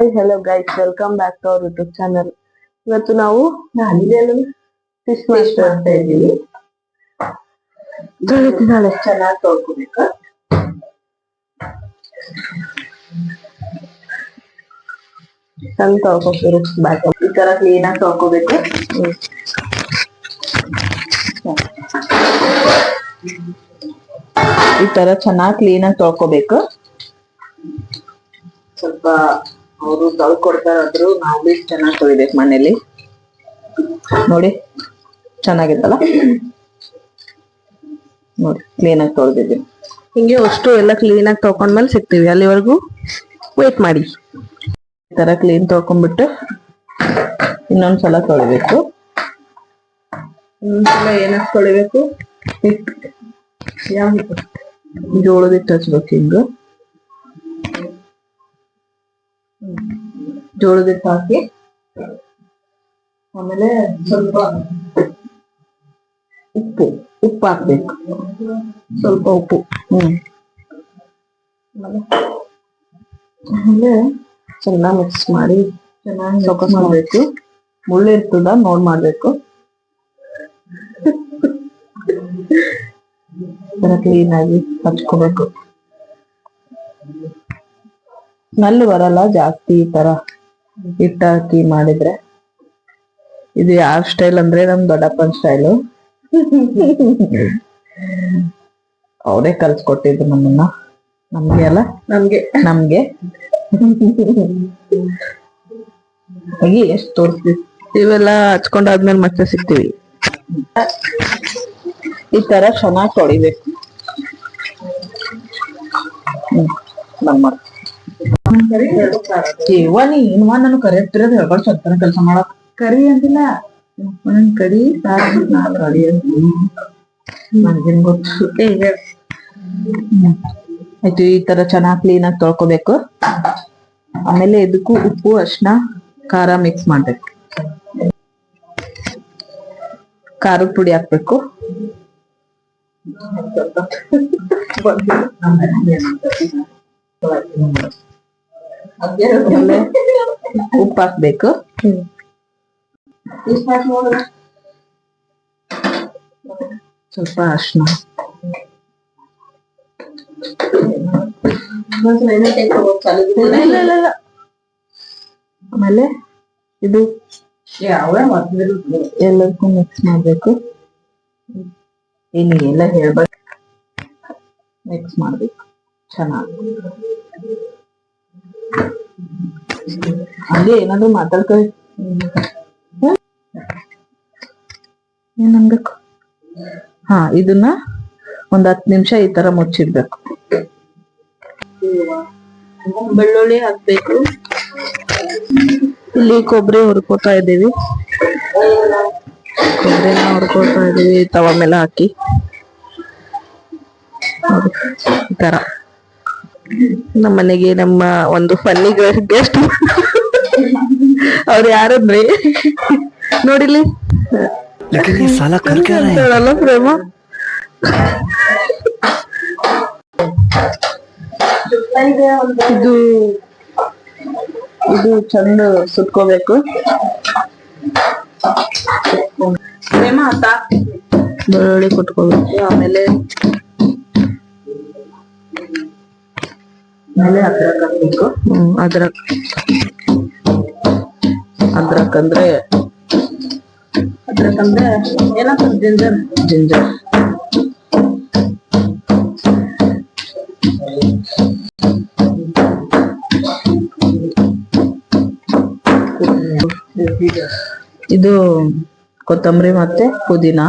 Hello guys welcome back to our YouTube channel ಇವತ್ತು ನಾವು fish ಮಾಡ್ತಾ ಇದ್ದೀವಿ. ತೊಳಿತಿದ್ದಾಳೆ ಚೆನ್ನಾಗಿ ತೊಳ್ಕೊಬೇಕು ಸಣ್ಣ ತೊಳ್ಕೊತೀರಿ ಬ್ಯಾಕ್ ಈ ತರ ಕ್ಲೀನ್ ಆಗಿ ತೊಳ್ಕೊಬೇಕು ಈ ತರ ಚೆನ್ನಾಗಿ ಕ್ಲೀನ್ ಆಗಿ ತೊಳ್ಕೊಬೇಕು ಸ್ವಲ್ಪ ಅವರು ತೊಳ್ಕೊಡ್ತಾರಾದ್ರು ನಾವು ಚೆನ್ನಾಗಿ ತೊಳಿಬೇಕು ಮನೇಲಿ ನೋಡಿ, ಚೆನ್ನಾಗಿತ್ತಲ್ಲ? ನೋಡಿ ಕ್ಲೀನ್ ಆಗಿ ತೊಳ್ದಿದ್ದೀನಿ ಹಿಂಗೆ ಅಷ್ಟು ಎಲ್ಲ ಕ್ಲೀನ್ ಆಗಿ ತೊಕೊಂಡ್ಮೇಲೆ ಸಿಗ್ತೀವಿ. ಅಲ್ಲಿವರೆಗೂ ವೇಟ್ ಮಾಡಿ. ಈ ತರ ಕ್ಲೀನ್ ತೊಳ್ಕೊಂಡ್ಬಿಟ್ಟು ಇನ್ನೊಂದ್ಸಲ ತೊಳಿಬೇಕು. ಇನ್ನೊಂದ್ಸಲ ಏನಕ್ಕೆ ತೊಳಿಬೇಕು? ಯಾವ ಹಿಟ್ಟು ಜೋಳದ ಹಚ್ಬೇಕು ಹಿಂಗ. ಜೋಳದ ಹಿಟ್ಟು ಹಾಕಿ ಆಮೇಲೆ ಸ್ವಲ್ಪ ಉಪ್ಪು ಉಪ್ಪು ಹಾಕ್ಬೇಕು. ಸ್ವಲ್ಪ ಉಪ್ಪು ಹ್ಮ್. ಆಮೇಲೆ ಚೆನ್ನಾಗಿ ಮಿಕ್ಸ್ ಮಾಡಿ ಚೆನ್ನಾಗಿ ಸೊಕಸ್ ಮಾಡ್ಬೇಕು. ಮುಳ್ಳು ಇರ್ತದ ನೋಡ್ ಮಾಡ್ಬೇಕು. ಕ್ಲೀನ್ ಆಗಿ ಹಚ್ಕೋಬೇಕು. ಸ್ಮೆಲ್ ಬರಲ್ಲ ಜಾಸ್ತಿ ಈ ತರ ಹಿಟ್ಟಾಕಿ ಮಾಡಿದ್ರೆ. ಇದು ಯಾವ ಸ್ಟೈಲ್ ಅಂದ್ರೆ ನಮ್ ದೊಡ್ಡಪ್ಪನ ಸ್ಟೈಲು ಅವರೇ ಕಲ್ಸ್ಕೊಟ್ಟಿದ್ರು ನಮ್ಮನ್ನ. ನಮ್ಗೆ ಅಲ್ಲ? ನಮ್ಗೆ. ನಮ್ಗೆ. ಎಷ್ಟು ತೋರಿಸ್ತೀವಿ? ಇವೆಲ್ಲ ಹಚ್ಕೊಂಡಾದ್ಮೇಲೆ ಮತ್ತೆ ಸಿಗ್ತೀವಿ. ಈ ತರ ಚೆನ್ನಾಗಿ ತೊಳಿಬೇಕು. ಹ್ಮ್ ಬಂದ್ ಮಾಡು ನೀ ಇನ್ವ ನಾನು ಕರೆಕ್ಟ್ ಇರೋದು ಹೇಳ್ಬಾರ್ದು ಸ್ವಲ್ಪ ಕೆಲಸ ಮಾಡಕ್ ಕರಿ ಅಂದಿಲ್ಲ ಒಂದೊಂದ್ ಕಡಿ ನಾಲ್ ಕಡಿ ಅಂತ. ನನಗೇನ್ ಗೊತ್ತು. ಆಯ್ತು ಈ ತರ ಚೆನ್ನಾಗಿ ಕ್ಲೀನ್ ಆಗಿ ತೊಳ್ಕೊಬೇಕು. ಆಮೇಲೆ ಇದಕ್ಕೂ ಉಪ್ಪು ಅರ್ಶಿನ ಖಾರ ಮಿಕ್ಸ್ ಮಾಡ್ಬೇಕು. ಖಾರದ ಪುಡಿ ಹಾಕ್ಬೇಕು. ಆಮೇಲೆ ಉಪ್ಪು ಹಾಕ್ಬೇಕು ಸ್ವಲ್ಪ ಅರ್ಶಿನ. ಆಮೇಲೆ ಇದು ಎಲ್ಲದಕ್ಕೂ ಮಿಕ್ಸ್ ಮಾಡ್ಬೇಕು. ಇಲ್ಲಿ ಎಲ್ಲ ಹೇಳ್ಬೇಕು ಮಿಕ್ಸ್ ಮಾಡ್ಬೇಕು. ಚೆನ್ನಾಗಿ. ಹಂಗೆ ಏನಾದ್ರು ಮಾತಾಡ್ಕೊಳ್ಳಿ? ಏನ್ ಅನ್ಬೇಕು? ಹಾ ಇದನ್ನ ಒಂದ್ ಹತ್ತು ನಿಮಿಷ ಈ ತರ ಮುಚ್ಚಿಡ್ಬೇಕು. ಬೆಳ್ಳುಳ್ಳಿ ಹಾಕ್ಬೇಕು. ಇಲ್ಲಿ ಕೊಬ್ಬರಿ ಹುರ್ಕೋತಾ ಇದ್ದೀವಿ. ಕೊಬ್ಬರಿನ ಹುರ್ಕೋತಾ ಇದೀವಿ ತವ ಮೇಲೆ ಹಾಕಿ. ಈ ತರ. ನಮ್ಮ ಮನೆಗೆ ನಮ್ಮ ಒಂದು ಫನ್ನಿ ಗೆಸ್ಟ್ ಅವ್ರು ಯಾರಂದ್ರೆ? ನೋಡಿಲಿ ಸಾಲ ಹೇಳಲ್ಲ ಪ್ರೇಮ? ಇದು ಇದು ಚಂದ ಸುಟ್ಕೋಬೇಕು ಪ್ರೇಮ ಅಂತ ಬೆಳ್ಳುಳ್ಳಿ ಕುಟ್ಕೋಬೇಕು ಆಮೇಲೆ ಆಮೇಲೆ ಅದ್ರಕ್ ಹಾಕ್ಬೇಕು. ಹ್ಮ್ ಅದ್ರಕ್. ಅದ್ರಕ್ ಅಂದ್ರೆ ಅದ್ರಕ್ ಅಂದ್ರೆ ಏನಾಗ್ತದೆ ಜಿಂಜರ್ ಜಿಂಜರ್ ಇದು ಕೊತ್ತಂಬರಿ ಮತ್ತೆ ಪುದೀನ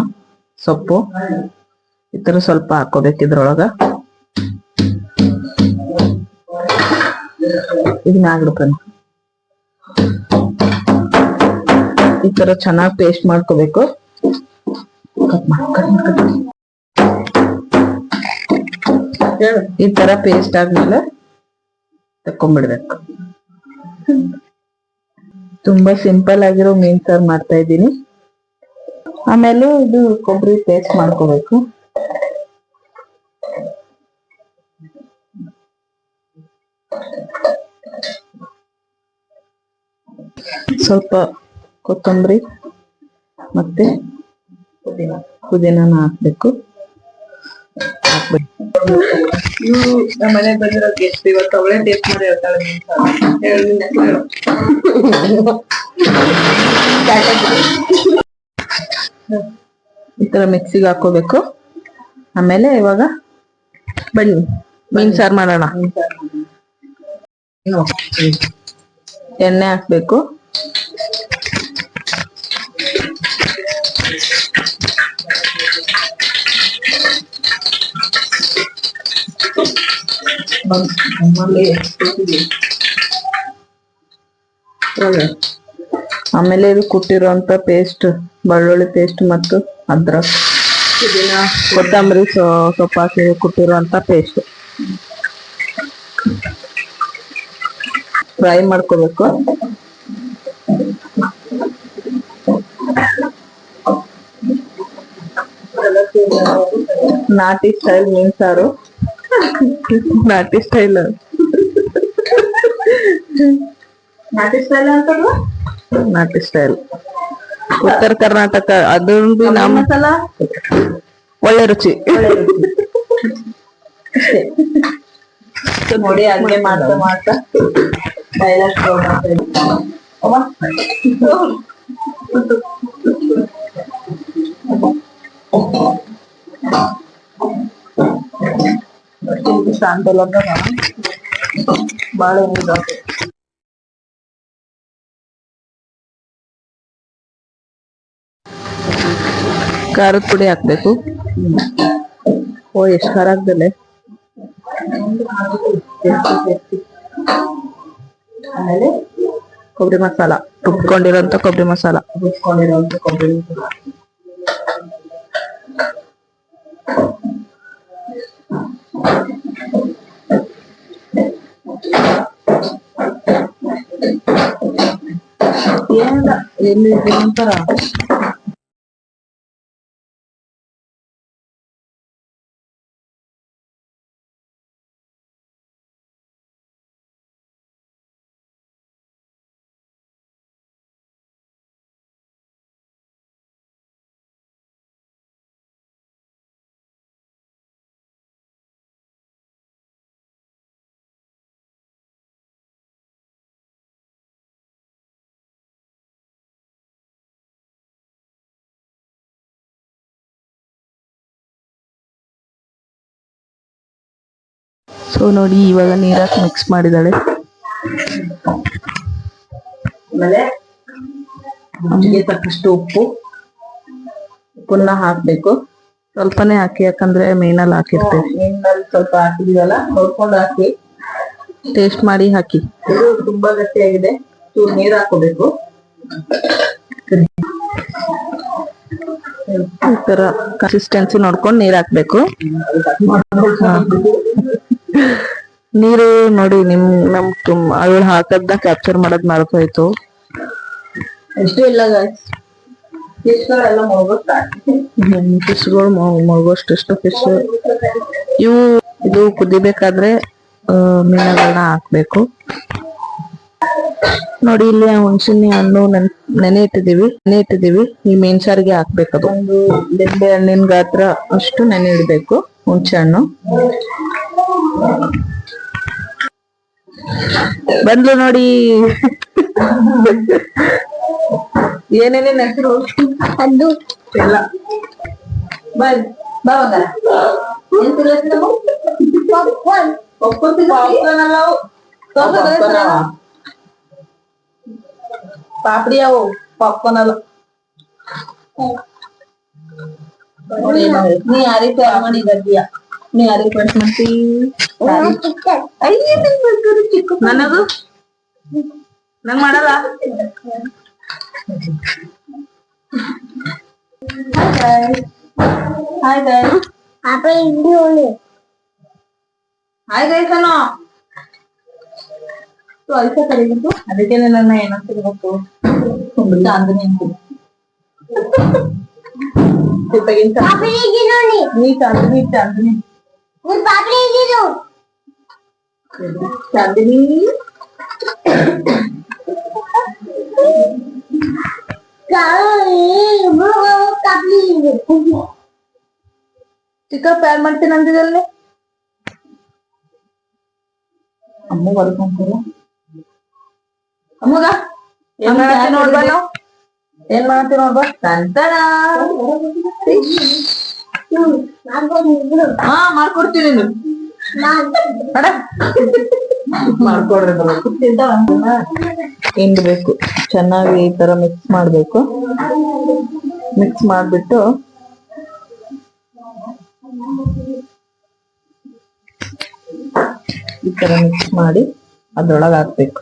ಸೊಪ್ಪು. ಈ ತರ ಸ್ವಲ್ಪ ಹಾಕೋಬೇಕು ಇದ್ರೊಳಗ. ಇದು ಮ್ಯಾಗ್ಬಿಡ್ತಾನೆ ಈ ತರ ಚೆನ್ನಾಗಿ ಪೇಸ್ಟ್ ಮಾಡ್ಕೋಬೇಕು. ಈ ತರ ಪೇಸ್ಟ್ ಆದ್ಮೇಲೆ ತಕೊಂಡ್ಬಿಡ್ಬೇಕು ತುಂಬಾ ಸಿಂಪಲ್ ಆಗಿರೋ ಮೀನ್ ಸಾರ್ ಮಾಡ್ತಾ ಇದ್ದೀನಿ. ಆಮೇಲೆ ಇದು ಕೊಬ್ಬರಿ ಪೇಸ್ಟ್ ಮಾಡ್ಕೋಬೇಕು. ಸ್ವಲ್ಪ ಕೊತ್ತಂಬರಿ ಮತ್ತೆ ಪುದೀನಾನ ಹಾಕ್ಬೇಕು. ಇವ್ರು ನಮ್ಮ ಮನೆಗ್ ಬಂದಿರೋ ಗೆಸ್ಟ್ ಇವತ್ತು ಅವಳೇ ಟೇಸ್ಟ್ ಮಾಡಿ ಹೇಳ್ತಾಳೆ ಈ ತರ ಮಿಕ್ಸಿಗೆ ಹಾಕೋಬೇಕು. ಆಮೇಲೆ ಇವಾಗ ಬನ್ನಿ ಮೀನ್ ಸಾರು ಮಾಡೋಣ. ಎಣ್ಣೆ ಹಾಕ್ಬೇಕು. ಆಮೇಲೆ ಇದು ಕುಟ್ಟಿರುವಂತ ಪೇಸ್ಟ್ ಬೆಳ್ಳುಳ್ಳಿ ಪೇಸ್ಟ್ ಮತ್ತು ಅದ್ರ ಕೊತ್ತಂಬರಿ ಸೊಪ್ಪು ಹಾಕಿ ಕುಟ್ಟಿರುವಂತ ಪೇಸ್ಟ್ ಫ್ರೈ ಮಾಡ್ಕೋಬೇಕು. ನಾಟಿ ಸ್ಟೈಲ್ ಮೀನ್ ಸಾರು. ನಾಟಿ ಸ್ಟೈಲ್. ನಾಟಿ ಸ್ಟೈಲ್ ಅಂತಲ್ವಾ ನಾಟಿ ಸ್ಟೈಲ್. ಉತ್ತರ ಕರ್ನಾಟಕ ಅದು ಬಿ ನಮ್ ಮಸಾಲ? ಒಳ್ಳೆ ರುಚಿ. ನೋಡಿ ಅಡ್ಗೆ ಮಾಡ್ತಾ ಮಾಡ್ತಾ. ಡೈಲಾಗ್ ಸಾಂತಲ್ ಬಾಳ ಖಾರದ ಪುಡಿ ಹಾಕ್ಬೇಕು. ಓ ಎಷ್ಟ್ ಖಾರ ಹಾಕ್ದಲೆ ಆಮೇಲೆ ಕೊಬ್ಬರಿ ಮಸಾಲ ರುಬ್ಕೊಂಡಿರೋಂತ ಕೊಬ್ಬರಿ ಮಸಾಲ ರುಬ್ಕೊಂಡಿರೋಂಥ ಕೊಬ್ಬರಿ ಮಸಾಲ. ಏನಿಲ್ಲ ಎಲ್ಲಿ ಒಂಥರ ಸೊ ನೋಡಿ ಇವಾಗ ನೀರಾಕ್ ಮಿಕ್ಸ್ ಮಾಡಿದಾಳೆ ತಕ್ಕಷ್ಟು ಉಪ್ಪು. ಉಪ್ಪನ್ನ ಹಾಕ್ಬೇಕು. ಸ್ವಲ್ಪನೇ ಹಾಕಿ ಯಾಕಂದ್ರೆ ಮೀನಲ್ಲಿ ಹಾಕಿರ್ತೇವೆ ಮೀನಲ್ಲಿ ಸ್ವಲ್ಪ ಹಾಕಿದೀವಲ್ಲ ನೋಡ್ಕೊಂಡು ಹಾಕಿ. ಟೇಸ್ಟ್ ಮಾಡಿ ಹಾಕಿ. ಇದು ತುಂಬಾ ಗಟ್ಟಿಯಾಗಿದೆ. ಚೂರು ನೀರ್ ಹಾಕೋಬೇಕು ಈ ತರ ಕನ್ಸಿಸ್ಟೆನ್ಸಿ ನೋಡ್ಕೊಂಡು ನೀರ್ ಹಾಕ್ಬೇಕು. ನೀರು ನೋಡಿ ನಿಮ್ ನಮ್ ತುಂಬ ಅವಳು ಹಾಕದ್ನ ಕ್ಯಾಪ್ಚರ್ ಮಾಡೋದ್ ಮರ್ತೋಯ್ತು ಎಷ್ಟು ಇಲ್ಲ ಫಿಶ್ಗಳು ಮುಳುಗೋಷ್ಟು ಫಿಶ್ ಇವು ಇದು ಕುದಿಬೇಕಾದ್ರೆ ಮೀನುಗಳನ್ನ ಹಾಕ್ಬೇಕು. ನೋಡಿ ಇಲ್ಲಿ ಹುಣಸಿನ ಹಣ್ಣು ನೆನ್- ಇಟ್ಟಿದೀವಿ ನೆನೆ ಇಟ್ಟಿದೀವಿ ಈ ಮೀನ್ ಸಾರಿಗೆ ಹಾಕ್ಬೇಕದು. ಅದು ಲಿಂಬೆ ಹಣ್ಣಿನ ಗಾತ್ರ ಅಷ್ಟು ನೆನೆ ಇಡ್ಬೇಕು ಹುಣಸೆ ಹಣ್ಣು. ಬಂದ್ಲು ನೋಡಿ ಏನೇನೇನ್ ಹೆಸರು ಅದು ಎಲ್ಲ ಬನ್ನಿ ಬಾವಾಗ ಏನ್ ತಿನ್ನೋದು ಪಾಪ್ಕಾರ್ನ್ ಪಾಪ್ಕಾರ್ನ್ ಅಲ್ಲ ಅವು. ಪಾಪಡಿ ಅವು ಪಾಪ್ಕಾರ್ನ್ ಅಲ್ಲ ನೀ ಯಾರಿಗೆ ತಯಾರು ಮಾಡಿ ಗಡ್ಡಿಯ ನೀ ಯಾರಿಗೆ ಕಟ್ ಮಾಡ್ತಿ ಅಯ್ಯ ನಿನ್ ಬರ್ಗರು ಚಿಕ್ಕ ನನದು ನಂಗ್ ಮಾಡಲ್ಲ hi guys apa ini oleh hi guys ಅನ್ನೋ ಸೊ ಐಸ ಕರೀಬೇಕು ಅದಕ್ಕೆ ನನ್ನ ಏನಂತ ಗೊತ್ತು ಚಾಂದನಿ ಅಂತ ಸಿಪ್ಪಗಿನ apa ini oleh ನೀ Chandni Chandni apa ini tuh Chandini copy ಚಿಕ್ಕಪ್ಪ ಯಾರು ಮಾಡ್ತೀನಿ ಅಂದಿದಲ್ಲಿ ಅಮ್ಮ ಬರ್ಕೊಂತಾರ ಅಮ್ಮಗ ಏನ್ ಮಾಡ್ತೀನಿ ನೋಡ್ಬಾ ನಾವು ಏನ್ ಮಾಡ್ತೀವಿ ನೋಡ್ಬಾ ತಂತಣ ಹಾ, ಮಾಡ್ಕೊಡ್ತೀನಿ ಮಾಡ್ಕೊಡ್ರಿ ಹಿಂಡ್ಬೇಕು ಚೆನ್ನಾಗಿ ಈ ತರ ಮಿಕ್ಸ್ ಮಾಡ್ಬೇಕು. ಮಿಕ್ಸ್ ಮಾಡ್ಬಿಟ್ಟು ಈ ತರ ಮಿಕ್ಸ್ ಮಾಡಿ ಅದ್ರೊಳಗೆ ಹಾಕ್ಬೇಕು.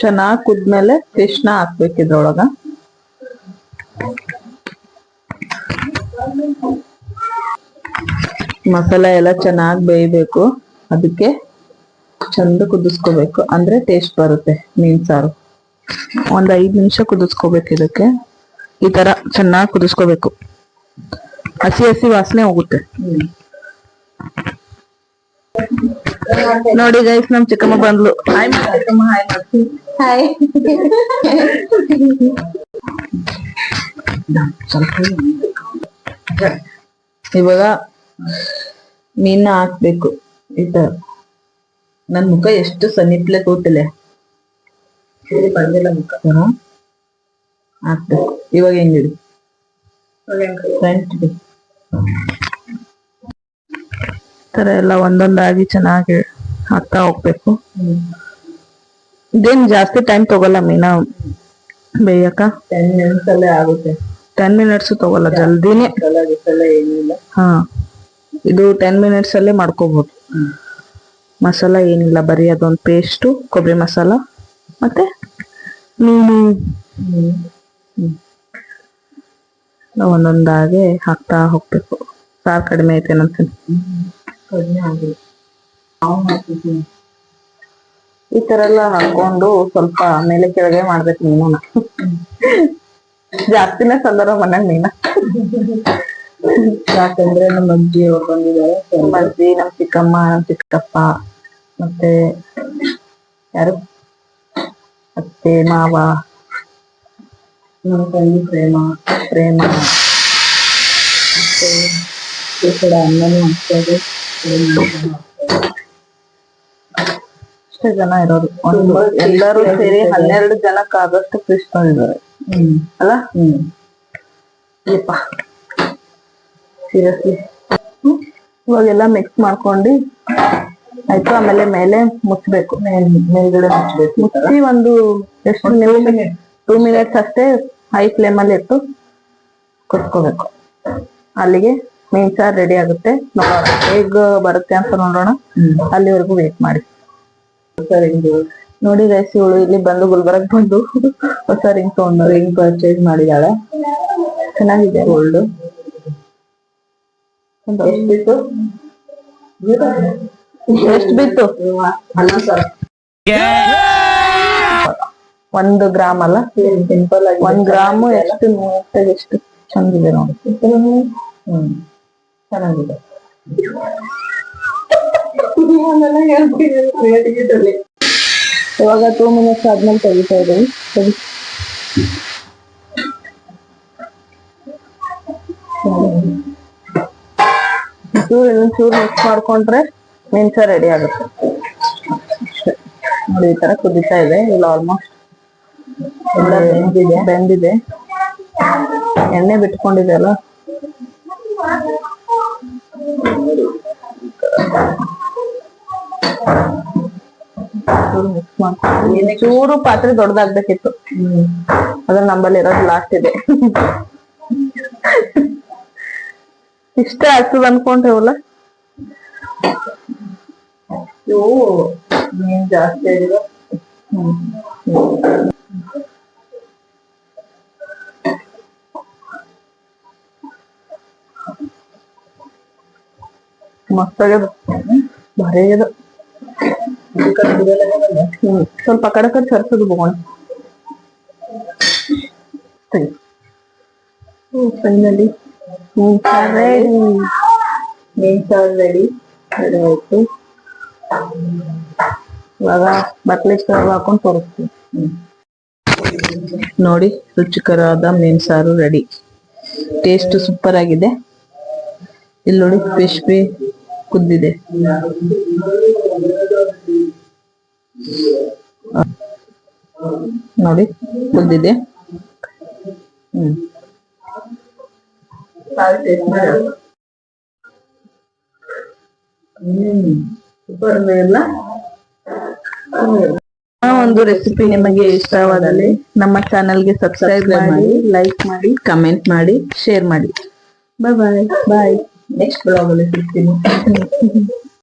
ಚೆನ್ನಾಗ್ ಕುದ್ಮೇಲೆ ಫಿಶ್ನ ಹಾಕ್ಬೇಕು ಇದ್ರೊಳಗ ಮಸಾಲ ಎಲ್ಲ ಚೆನ್ನಾಗ್ ಬೇಯ್ಬೇಕು. ಅದಕ್ಕೆ ಚಂದ ಕುದಿಸ್ಕೋಬೇಕು. ಅಂದ್ರೆ ಟೇಸ್ಟ್ ಬರುತ್ತೆ ಮೀನ್ ಸಾರು. ಒಂದ್ ಐದ್ ನಿಮಿಷ ಕುದಿಸ್ಕೋಬೇಕು ಇದಕ್ಕೆ. ಈ ತರ ಚೆನ್ನಾಗ್ ಕುದಿಸ್ಕೋಬೇಕು. ಹಸಿ ಹಸಿ ವಾಸನೆ ಹೋಗುತ್ತೆ. ನೋಡಿ ಗೈಸ್ ನಮ್ ಚಿಕ್ಕಮ್ಮ ಬಂದ್ಲು. ಹಾಯ್ ಚಿಕ್ಕಮ್ಮ ಹಾಯ್ ಹಾಯ್ ಇವಾಗ ಮೀನ ಹಾಕ್ಬೇಕು. ಈ ತರ ನನ್ ಮುಖ ಎಷ್ಟು ಸನಿಪ್ಲೆ ಕೂತಿಲ್ಲ ಬಂದಿಲ್ಲ ಮುಖ. ಹಾಕ್ಬೇಕು. ಇವಾಗ ಹೆಂಗಿಡಿ? ಫ್ರಂಟ್ ತರ ಎಲ್ಲ ಒಂದೊಂದಾಗಿ ಚೆನ್ನಾಗಿ ಹಾಕ್ತಾ ಹೋಗ್ಬೇಕು. ಇದೇನ್ ಜಾಸ್ತಿ ಟೈಮ್ ತಗೊಲ್ಲ ಮೀನಾ ಬೇಯಕ ಟೆನ್ ಮಿನಿಟ್ಸ್ ಅಲ್ಲೇ ಆಗುತ್ತೆ. ಟೆನ್ ಮಿನಿಟ್ಸ್ ತಗೊಲ್ಲ ಜಲ್ದಿನೇ. ಏನಿಲ್ಲ ಹಾ ಇದು ಟೆನ್ ಮಿನಿಟ್ಸ್ ಅಲ್ಲೇ ಮಾಡ್ಕೋಬಹುದು ಮಸಾಲ ಏನಿಲ್ಲ ಬರೀ ಅದೊಂದು ಪೇಸ್ಟು ಕೊಬ್ಬರಿ ಮಸಾಲ ಮತ್ತೆ ಮೀನು. ಒಂದೊಂದಾಗೆ ಹಾಕ್ತಾ ಹೋಗ್ಬೇಕು. ಸಾರು ಕಡಿಮೆ ಐತೆ ಅಂತೀನಿ ಕಡಿಮೆ ಆಗಿದೆ. ಈ ತರ ಎಲ್ಲ ಹಾಕೊಂಡು ಸ್ವಲ್ಪ ಮೇಲೆ ಕೆಳಗೆ ಮಾಡ್ಬೇಕು ನೀನು ಜಾಸ್ತಿನೇ ತಂದಾರ ಮನ್ಯಾಗ ಮೀನ. ಯಾಕಂದ್ರೆ ನಮ್ಮ ಅಜ್ಜಿ ಅವ್ರು ಬಂದಿದ್ದಾರೆ. ನಮ್ಮ ಅಜ್ಜಿ ನಮ್ ಚಿಕ್ಕಮ್ಮ ನಮ್ ಚಿಕ್ಕಪ್ಪ ಮತ್ತೆ ಯಾರು? ಅತ್ತೆ ಮಾವ ನಮ್ಮ ತಂಗಿ ಪ್ರೇಮ. ಪ್ರೇಮ. ಮತ್ತೆ ಈ ಕಡೆ ಅಣ್ಣನೂ ಆಗ್ತದೆ ಇಷ್ಟೇ ಜನ ಇರೋರು? ಒಂದು ಎಲ್ಲರೂ ಸೇರಿ ಹನ್ನೆರಡು ಜನಕ್ಕೆ ಆದಷ್ಟು ಫಿಶ್ ತಂದಿದ್ದಾರೆ ಅಲ್ಲ? ಹ್ಮ್ ಯಪ್ಪ ಸೀರಿಯಸ್ಲಿ ಇವಾಗೆಲ್ಲ ಮಿಕ್ಸ್ ಮಾಡ್ಕೊಂಡು ಆಯ್ತು ಆಮೇಲೆ ಮೇಲೆ ಮುಚ್ಚಬೇಕು. ಮೇಲ್ಗಡೆ ಮುಚ್ಚಬೇಕು. ಮುಚ್ಚಿ ಒಂದು ಎಷ್ಟು ನಿಮಿಷ ಟೂ ಮಿನಿಟ್ಸ್ ಅಷ್ಟೇ ಹೈ ಫ್ಲೇಮ್ ಅಲ್ಲಿ ಇಟ್ಟು ಕುತ್ಕೋಬೇಕು. ಅಲ್ಲಿಗೆ ಮೀನ್ ಸಾರ್ ರೆಡಿ ಆಗುತ್ತೆ. ನೋಡೋಣ. ಹೇಗ್ ಬರುತ್ತೆ ಅಂತ ನೋಡೋಣ. ಅಲ್ಲಿವರೆಗೂ ವೇಟ್ ಮಾಡಿ. ನೋಡಿ ರೈಸ್ ಇವಳು ಇಲ್ಲಿ ಬಂದು ಗುಲ್ಬರ್ಗ್ ಬಂದು ಹೊಸ ರಿಂಗ್ ತಗೊಂಡು ರಿಂಗ್ ಪರ್ಚೇಸ್ ಮಾಡಿದಾಳೆ. ಚೆನ್ನಾಗಿದೆ. ಗೋಲ್ಡ್ ಎಷ್ಟು ಬಿತ್ತು? ಎಷ್ಟು ಬಿತ್ತು? ಒಂದು ಗ್ರಾಮ್ ಅಲ್ಲ? ಸಿಂಪಲ್ ಆಗಿ ಒಂದ್ ಗ್ರಾಮ್ ಎಷ್ಟು ಎಷ್ಟು ಚಂದಿದೆ ನೋಡಿ. ಹ್ಮ್. ಚೆನ್ನಾಗಿದೆ. ಇವಾಗ ಟೂ ಮಿನಿಟ್ಸ್ ಆದ್ಮೇಲೆ ತೆಗಿತಾ ತೆಗಿ. ಚೂರು ಚೂರು ಮಿಕ್ಸ್ ಮಾಡ್ಕೊಂಡ್ರೆ ಮೆಣಸ ರೆಡಿ ಆಗುತ್ತೆ. ನೋಡಿ ಈ ತರ ಕುದಿತಾ ಇದೆ. ಇಲ್ಲ ಆಲ್ಮೋಸ್ಟ್ ಬೆಂದಿದೆ. ಬೆಂದಿದೆ. ಎಣ್ಣೆ ಬಿಟ್ಕೊಂಡಿದೆ ಅಲ್ಲ? ಮಾಡ್ಕೊಂಡು ಚೂರು ಪಾತ್ರೆ ದೊಡ್ಡದಾಗ್ಬೇಕಿತ್ತು. ಅದ್ರ ನಂಬಲ್ಲಿ ಇರೋದು ಲಾಸ್ಟ್ ಇದೆ. ಇಷ್ಟ ಆಗ್ತದ ಅನ್ಕೊಂಡ್ರಿವಲ್ಲ ಇವು ಜಾಸ್ತಿ ಮಸ್ತ್ ಆಗ್ಯದ ಭಾರಿ ಆಗ್ಯದ ಸ್ವಲ್ಪ ಕಡೆ ಕಡೆ ಸರ್ಸೋದು ಬೋಣ ಫೈನಲಿ ರೆಡಿ ಮೀನ್ ಸಾರು ರೆಡಿ ರೆಡಿ ಆಯ್ತು. ಇವಾಗ ಬಟ್ಲಿಗೆ ಹಾಕೊಂಡು ತೋರಿಸ್ತೀವಿ ನೋಡಿ, ರುಚಿಕರವಾದ ಮೀನ್ ಸಾರು ರೆಡಿ ಟೇಸ್ಟ್ ಸೂಪರ್ ಆಗಿದೆ. ಇಲ್ಲಿ ನೋಡಿ ಫಿಶ್ ಬಿ ಕುದ್ದಿದೆ ನೋಡಿ ಕುದ್ದಿದೆ ಹ್ಮ್. ಒಂದು ರೆಸಿಪಿ ನಿಮಗೆ ಇಷ್ಟವಾದಲ್ಲಿ ನಮ್ಮ ಚಾನೆಲ್ಗೆ ಸಬ್ಸ್ಕ್ರೈಬ್ ಮಾಡಿ ಲೈಕ್ ಮಾಡಿ ಕಮೆಂಟ್ ಮಾಡಿ ಶೇರ್ ಮಾಡಿ. ಬಾಯ್ ಬಾಯ್ ಬಾಯ್ ನೆಕ್ಸ್ಟ್ ಬ್ಲಾಗ್ ಅಲ್ಲಿ ಸಿಗ್ತೀನಿ